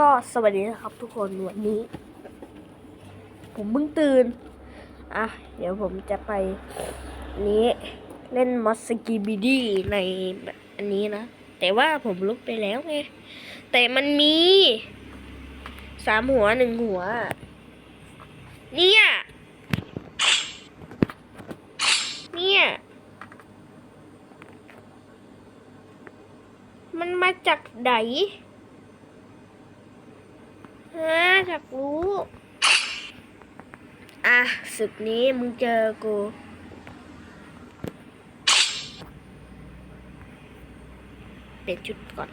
ก็สวัสดีนะครับทุกคนวันนี้ ผมเพิ่งตื่น อะ เดี๋ยวผมจะไปนี้เล่นมอสกีบีดี้ในอันนี้นะ แต่ว่าผมลุกไปแล้วไง แต่มันมีสามหัวหนึ่งหัว เนี่ย เนี่ย มันมาจากไหน ฮะจากรู้ อะศึกนี้มึงเจอกูเปลี่ยนชุดก่อน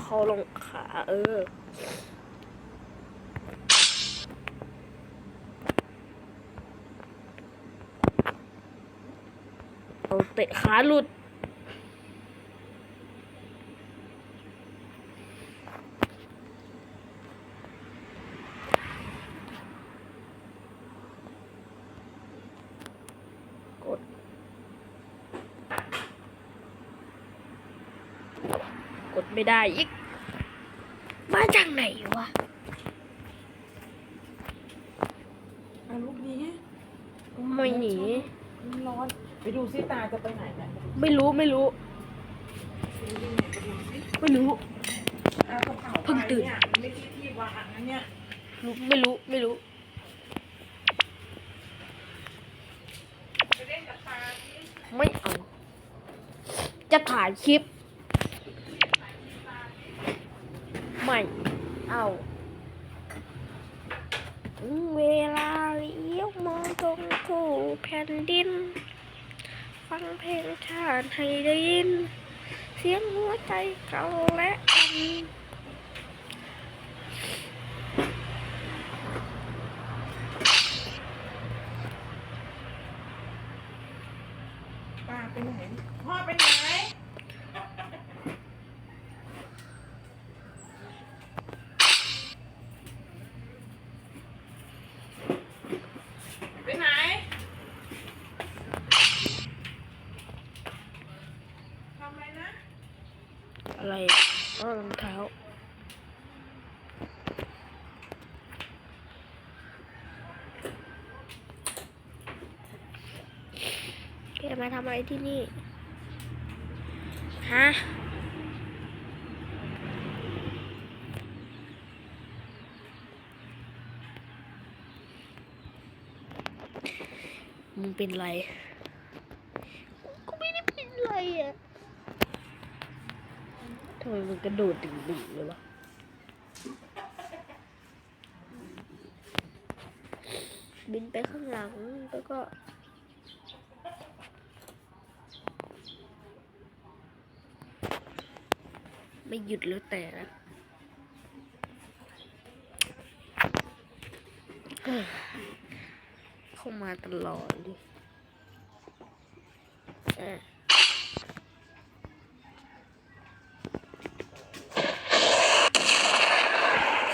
เขาลงขาเออเอาเตะขาหลุด กด กด ไม่ได้อีก มาจากไหนวะอาลูกนี้ไม่หนี มันร้อน ไปดูซิตาจะไปไหนเนี่ยไม่รู้ไม่รู้ไปดูเนี่ยไปดูซิไม่รู้เอากระเป๋าเพิ่งตื่น ไปเนี่ยมันไม่ใช่ที่วางนะเนี่ยรู้ไม่รู้ไม่รู้ไปเล่นกับตาสิไม่เอา จะถ่ายคลิป ไม่เอาถึงเวลาเลี้ยวมองตรงคู่แผ่นดิน ฟังเพลงชาติให้ได้ยิน เสียงหัวใจเก่าและอันป้าไปไหนพ่อไปไหนไปไหนทำอะไรนะ อะไรอ้อรองเท้าแกมาทำอะไรที่นี่ ฮะมึงเป็นไร กูไม่ได้เป็นไรอะ ทำไมมันกระโดดดึงดึงเลยวะบินไปข้างหลังแล้วก็ไม่หยุดแล้วแต่นะเข้ามาตลอดดิอะ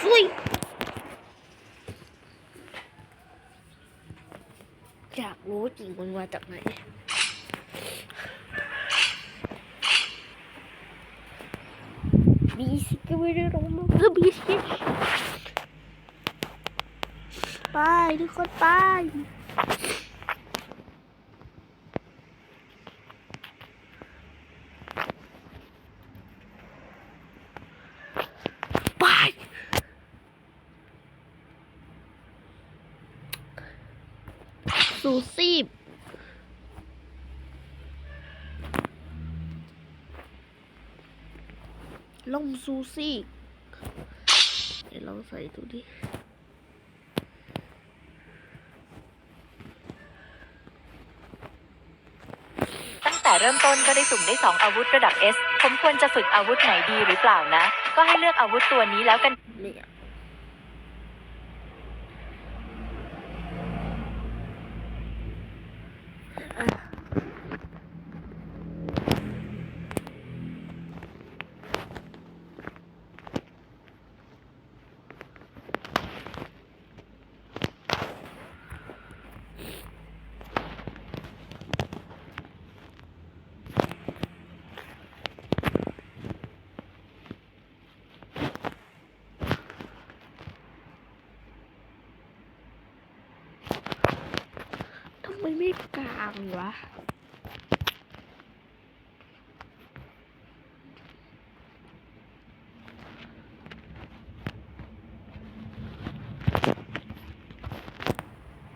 ซุยอยากรู้จริง มันมาจากไหนบีสิก็ไม่ได้ลงมาก็บีสิไปทุกคนไปไปสู่ซีบ ลองซูซี่เดี๋ยวลองใส่ดูดิตั้งแต่เริ่มต้นก็ได้สุ่มได้ 2 อาวุธระดับ S ผมควรจะฝึกอาวุธไหนดีหรือเปล่านะ ก็ให้เลือกอาวุธตัวนี้แล้วกัน เนี่ย ไม่กลางวะ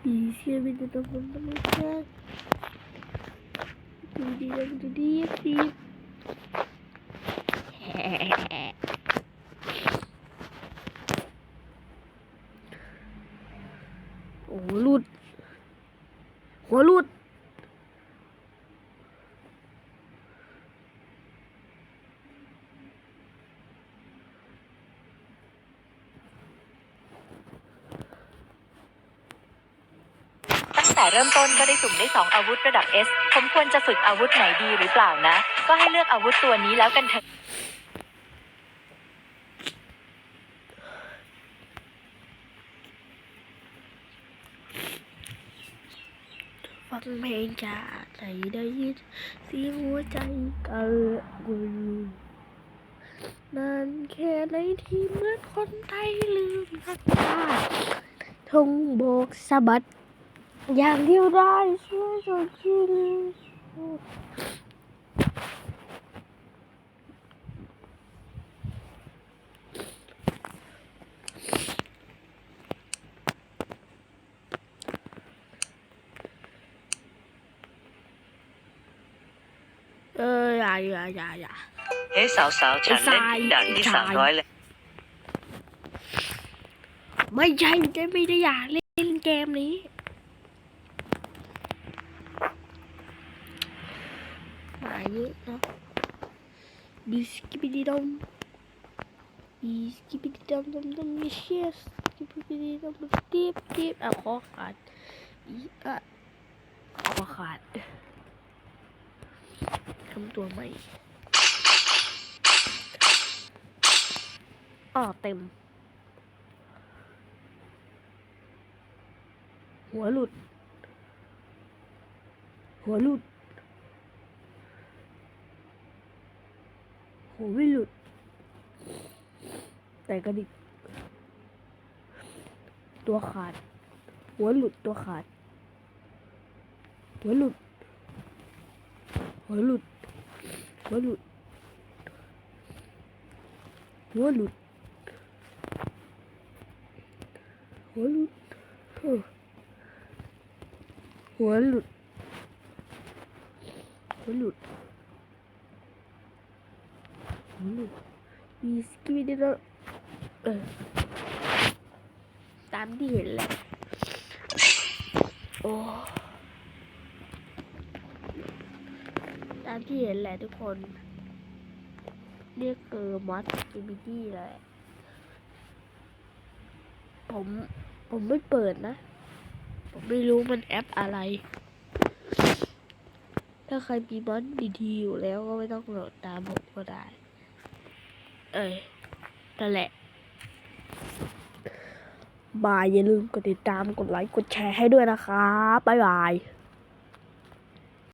อีเชียไม่ได้ต้องมันไม่แค่ดูดีดูดีดีโอ้โหหลุด หัวหลุด ตั้ง แต่เริ่มต้นก็ได้สุ่มได้ 2 อาวุธระดับ S ผมควรจะฝึกอาวุธไหนดีหรือเปล่านะ ก็ให้เลือกอาวุธตัวนี้แล้วกันเถอะฟังเพลงจากใจได้ยินเสียงหัวใจเกิดกุนนานแค่ไหนที่เหมื่อนคนไทยลืมทักทาทงโบกสะบัด อย่างเดียวได้ช่วยสดชื่นเอออย่าอย่าอย่าอย่าเฮ้สาวๆฉันเล่นถึงด่านที่ไอ้ทราย300เลย ไม่ใช่จะไม่ได้อยากเล่นเกมนี้ มาเยอะนะบิสกิบิดีดอมบิสกิบิดีดอมดอมดอมมิเชียสกิบิดีดอมดอมทีบทีบอะคอขาดอีอะคอขาดทำตัวใหม่อ๋อเต็ม หัวหลุด หัวหลุด หัวไม่หลุด แต่กระดิก ตัวขาด หัวหลุดตัวขาด หัวหลุด หัวหลุด หัวหลุด หัวหลุด หัวหลุด หัวหลุด หัวหลุด มีสกิมิเดโรเออตามที่เห็นแหละโอ้ตามที่เห็นแหละทุกคนเรียกเกอร์มอสกิมิตี้เลย ผมผมไม่เปิดนะ ผมไม่รู้มันแอปอะไร ถ้าใครมีมอนดีๆอยู่แล้วก็ไม่ต้องโหลดตามผมก็ได้ เอ้ยนั่นแหละ บายอย่าลืมกดติดตามกดไลค์กดแชร์ให้ด้วยนะครับ บ๊ายบาย